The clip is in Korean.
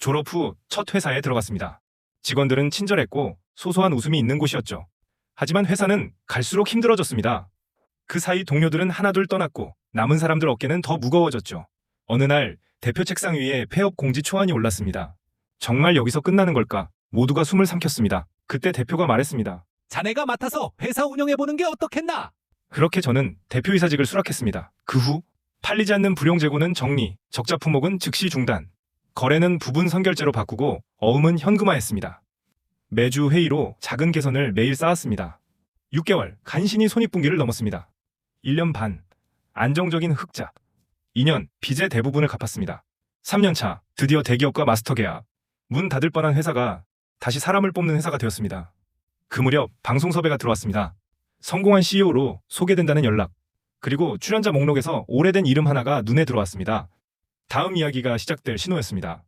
졸업 후 첫 회사에 들어갔습니다. 직원들은 친절했고 소소한 웃음이 있는 곳이었죠. 하지만 회사는 갈수록 힘들어졌습니다. 그 사이 동료들은 하나둘 떠났고 남은 사람들 어깨는 더 무거워졌죠. 어느 날 대표 책상 위에 폐업 공지 초안이 올랐습니다. 정말 여기서 끝나는 걸까? 모두가 숨을 삼켰습니다. 그때 대표가 말했습니다. 자네가 맡아서 회사 운영해보는 게 어떻겠나? 그렇게 저는 대표이사직을 수락했습니다. 그 후 팔리지 않는 불용 재고는 정리, 적자 품목은 즉시 중단, 거래는 부분 선결제로 바꾸고 어음은 현금화했습니다. 매주 회의로 작은 개선을 매일 쌓았습니다. 6개월 간신히 손익분기를 넘었습니다. 1년 반 안정적인 흑자. 2년 빚의 대부분을 갚았습니다. 3년 차 드디어 대기업과 마스터 계약. 문 닫을 뻔한 회사가 다시 사람을 뽑는 회사가 되었습니다. 그 무렵 방송 섭외가 들어왔습니다. 성공한 CEO로 소개된다는 연락. 그리고 출연자 목록에서 오래된 이름 하나가 눈에 들어왔습니다. 다음 이야기가 시작될 신호였습니다.